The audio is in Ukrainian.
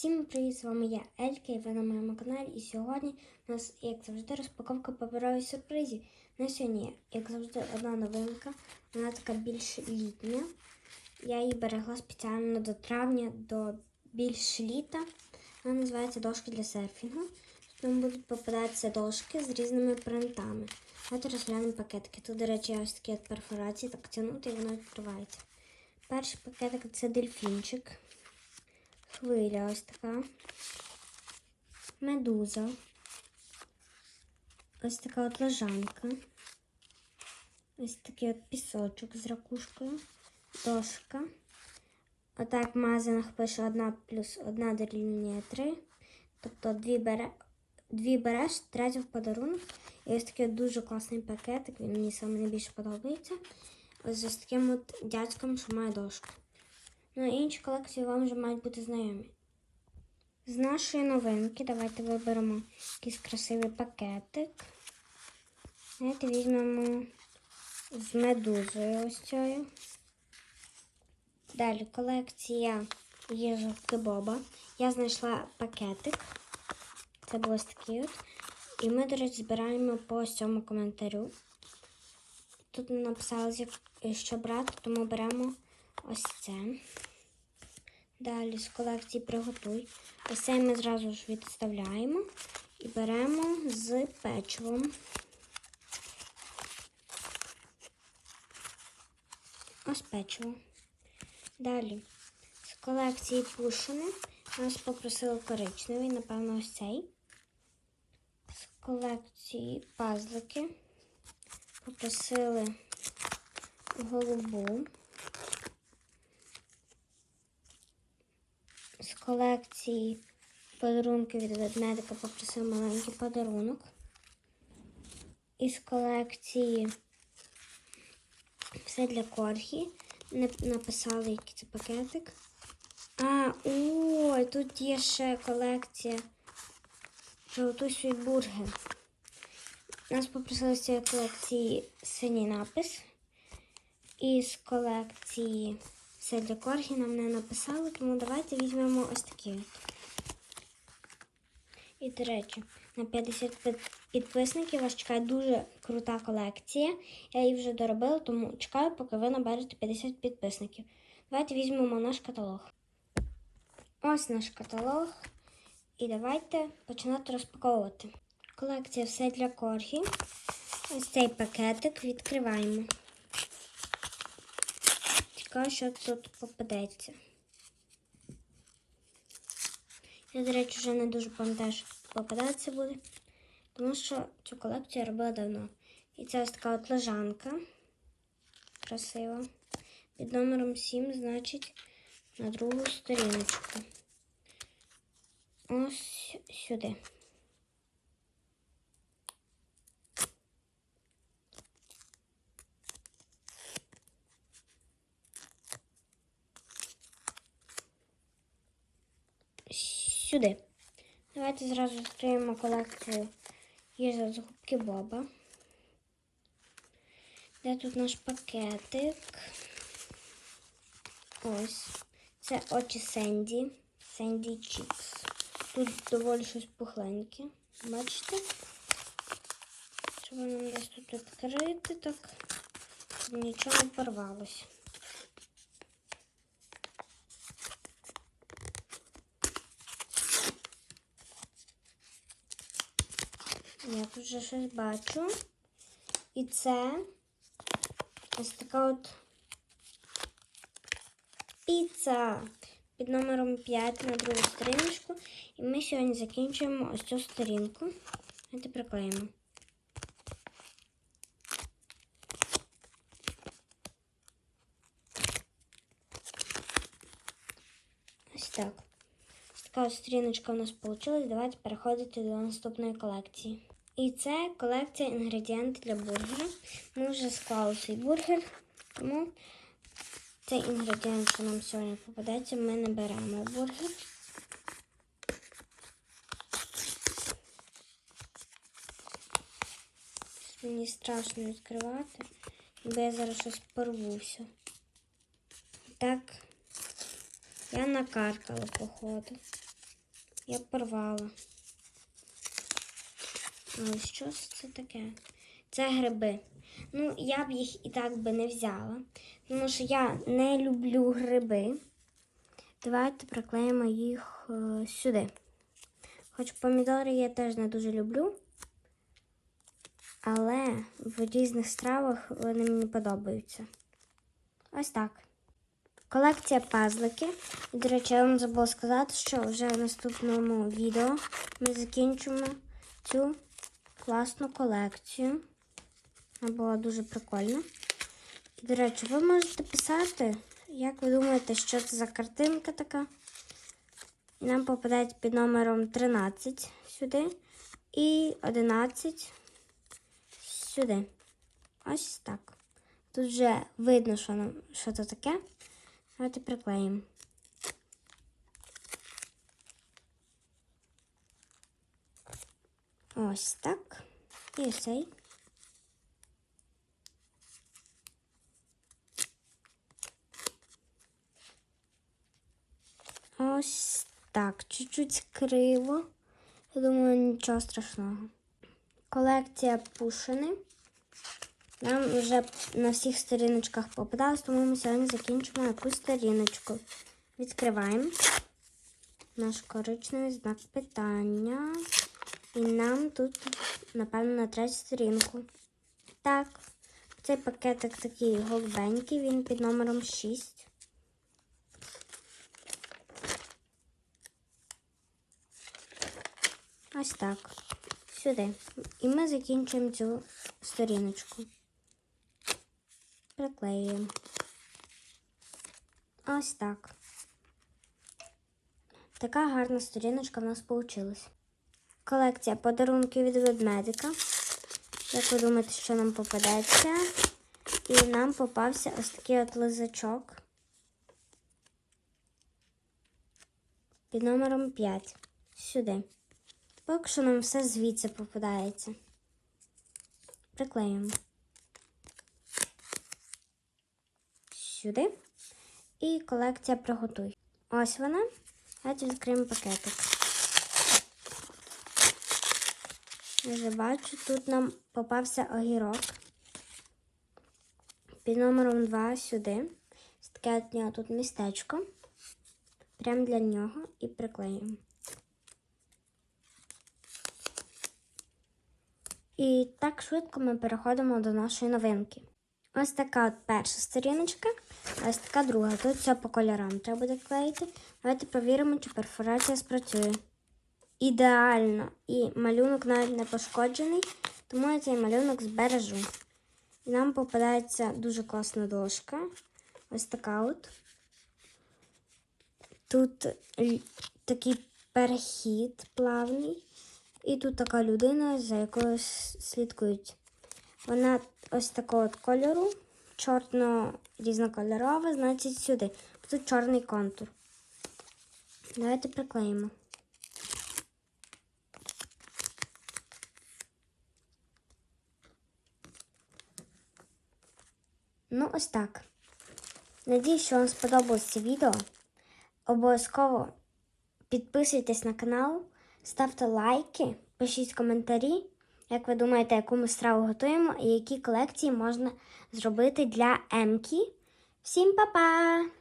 Всім привіт! З вами я Елька і ви на моєму каналі. І сьогодні у нас, як завжди, розпаковка паперових сюрпризів. На сьогодні, як завжди, одна новинка. Вона така більш літня. Я її берегла спеціально до травня, до більш літа. Вона називається дошки для серфінгу. Тут будуть попадатися дошки з різними принтами. Давайте розглянемо пакетики. Тут, до речі, ось такі перфорації, так тягнути і воно відкривається. Перший пакетик це дельфінчик. Хвиля ось така. Медуза. Ось така от лежанка. Ось такий от пісочок з ракушкою. Дошка. Отак в магазинах пише 1 плюс 1 дорівнює 3. Тобто дві, бере, дві береш, третю в подарунок. І ось такий дуже класний пакетик. Він мені саме найбільше подобається. Ось з таким от дядьком, що має дошку. Ну, інші колекції вам вже мають бути знайомі. З нашої новинки давайте виберемо якийсь красивий пакетик. Давайте візьмемо з медузою ось цією. Далі колекція їжовки Боба. Я знайшла пакетик. Це був ось такий от. І ми, до речі, збираємо по цьому коментарю. Тут написали, що брати, тому беремо ось це. Далі з колекції приготуй. Ось це ми зразу ж відставляємо і беремо з печивом. Ось печиво. Далі з колекції пушини нас попросили коричневий, напевно, ось цей. З колекції пазлики попросили голубу. З колекції подарунки від ведмедика попросив маленький подарунок. Із колекції все для коргі. Написали, який це пакетик. А, ой, тут є ще колекція. Приготуй свій бургер. Нас попросили з цієї колекції синій напис. І з колекції все для коргі нам не написали, тому давайте візьмемо ось такі. І, до речі, на 50 підписників вас чекає дуже крута колекція. Я її вже доробила, тому чекаю, поки ви наберете 50 підписників. Давайте візьмемо наш каталог. Ось наш каталог. І давайте починати розпаковувати. Колекція все для коргі. Ось цей пакетик відкриваємо. Цікаво, що тут попадеться. Я, до речі, вже не дуже пам'ятаю, що попадатися буде, тому що цю колекцію я робила давно. І це ось така от лежанка. Красива. Під номером 7, значить, на другу сторіночку. Ось сюди. Сюди. Давайте зразу відкриємо колекцію їжа з губки Боба. Де тут наш пакетик? Ось. Це очі Сенді. Сенді Чікс. Тут доволі щось пухленьке. Бачите? Треба нам десь тут відкрити так, щоб нічого не порвалося. Я тут вже щось бачу. І це ось така от піца під номером 5 на другу сторіночку. І ми сьогодні закінчуємо ось цю сторінку. Давайте приклеїмо. Ось так. Ось така ось сторіночка у нас вийшла. Давайте переходити до наступної колекції. І це колекція інгредієнтів для бургера. Ми вже склали свій бургер, тому цей інгредієнт, що нам сьогодні попадеться, ми не беремо бургер. Мені страшно відкривати, бо я зараз щось порвуся. Так, я накаркала, походу. Я порвала. Що це таке? Це гриби. Ну, я б їх і так би не взяла, тому що я не люблю гриби. Давайте приклеїмо їх е, сюди. Хоч помідори я теж не дуже люблю, але в різних стравах вони мені подобаються. Ось так. Колекція пазлики. І, до речі, я вам забула сказати, що вже в наступному відео ми закінчимо цю класну колекцію. Вона була дуже прикольна. І, до речі, ви можете писати, як ви думаєте, що це за картинка така. Нам попадається під номером 13 сюди і 11 сюди. Ось так. Тут вже видно, що, нам, що це таке. Давайте приклеїмо. Ось так. І цей. Ось так. Чуть-чуть криво. Я думаю, нічого страшного. Колекція пушини. Нам вже на всіх сторіночках попадалось, тому ми сьогодні закінчимо якусь сторіночку. Відкриваємо наш коричневий знак питання. І нам тут, напевно, на третю сторінку. Так, цей пакетик такий голубенький, він під номером 6. Ось так. Сюди. І ми закінчуємо цю сторіночку. Приклеюємо. Ось так. Така гарна сторіночка в нас вийшла. Колекція подарунків від ведмедика. Як ви думаєте, що нам попадеться? І нам попався ось такий от лизачок під номером 5. Сюди. Поки що нам все звідси попадається. Приклеюємо. Сюди. І колекція приготуй. Ось вона. Давайте відкриємо пакетик. Я вже бачу, тут нам попався огірок. Під номером 2 сюди. Таке от нього тут містечко. Прямо для нього і приклеїмо. І так швидко ми переходимо до нашої новинки. Ось така от перша сторіночка, ось така друга. Тут все по кольорам треба буде клеїти. Давайте перевіримо, чи перфорація спрацює. Ідеально. І малюнок навіть не пошкоджений, тому я цей малюнок збережу. Нам попадається дуже класна дошка. Ось така от. Тут такий перехід плавний. І тут така людина, за якою слідкують. Вона ось такого кольору, чорно-різнокольорова, значить сюди. Тут чорний контур. Давайте приклеїмо. Ну, ось так. Надіюсь, що вам сподобалось це відео. Обов'язково підписуйтесь на канал, ставте лайки, пишіть коментарі, як ви думаєте, яку ми страву готуємо і які колекції можна зробити для Емкі. Всім па-па!